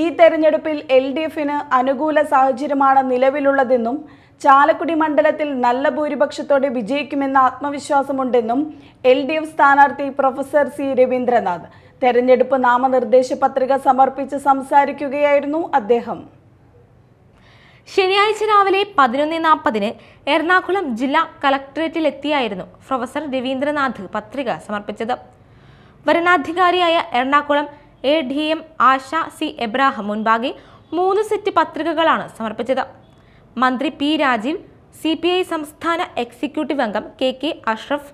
ഈ തെരഞ്ഞെടുപ്പിൽ L D എഫിന് അനുകൂല സാഹചര്യമാണ് നിലവിലുള്ളതെന്നും ചാലക്കുടി മണ്ഡലത്തിൽ നല്ല ഭൂരിപക്ഷത്തോടെ വിജയിക്കുമെന്ന ആത്മവിശ്വാസമുണ്ടെന്നും എൽ ഡി എഫ് സ്ഥാനാർത്ഥി പ്രൊഫസർ സി രവീന്ദ്രനാഥ്. തെരഞ്ഞെടുപ്പ് നാമനിർദ്ദേശ പത്രിക സമർപ്പിച്ച് സംസാരിക്കുകയായിരുന്നു അദ്ദേഹം. ശനിയാഴ്ച രാവിലെ പതിനൊന്ന് നാൽപ്പതിന് എറണാകുളം ജില്ലാ കലക്ടറേറ്റിലെത്തിയായിരുന്നു പ്രൊഫസർ രവീന്ദ്രനാഥ് പത്രിക സമർപ്പിച്ചത്. വരണാധികാരിയായ Ernakulam A D M Asha C Abraham മുൻപാകെ മൂന്ന് സെറ്റ് പത്രികകളാണ് സമർപ്പിച്ചത്. മന്ത്രി P Rajeev C P I സംസ്ഥാന എക്സിക്യൂട്ടീവ് അംഗം K K Ashraf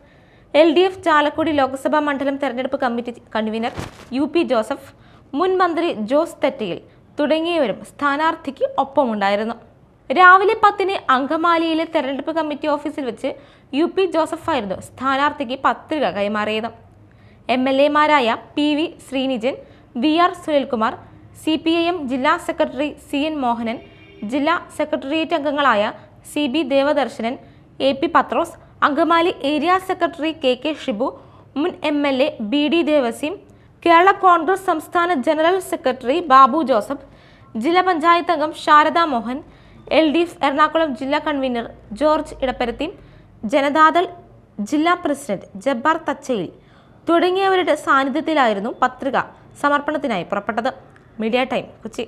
L D F Chalakudy Lok Sabha മണ്ഡലം തെരഞ്ഞെടുപ്പ് committee convener U P Joseph മുൻ മന്ത്രി ജോസ് തെറ്റയിൽ തുടങ്ങിയവരും സ്ഥാനാർത്ഥിക്ക് ഒപ്പമുണ്ടായിരുന്നു. രാവിലെ പത്തിന് അങ്കമാലിയിലെ തെരഞ്ഞെടുപ്പ് കമ്മിറ്റി ഓഫീസിൽ വെച്ച് യു പി ജോസഫായിരുന്നു സ്ഥാനാർത്ഥിക്ക് പത്രിക കൈമാറിയത്. M L എമാരായ P V Sreenijan V R Sunilkumar C P I M ജില്ലാ സെക്രട്ടറി സി എൻ മോഹനൻ ജില്ലാ സെക്രട്ടേറിയറ്റ് അംഗങ്ങളായ C B Devadarshanan A P Pathrose Angamaly area secretary K K Shibu മുൻ M L A B D Devassy Kerala Congress സംസ്ഥാന general secretary Babu Joseph ജില്ലാ പഞ്ചായത്ത് അംഗം Sharada Mohan L D F Ernakulam ജില്ലാ convener George Edapparathi Janata Dal ജില്ലാ president Jabbar തച്ചയിൽ തുടങ്ങിയവരുടെ സാന്നിധ്യത്തിലായിരുന്നു പത്രിക സമർപ്പണത്തിനായി പുറപ്പെട്ടത്. Media time Kochi.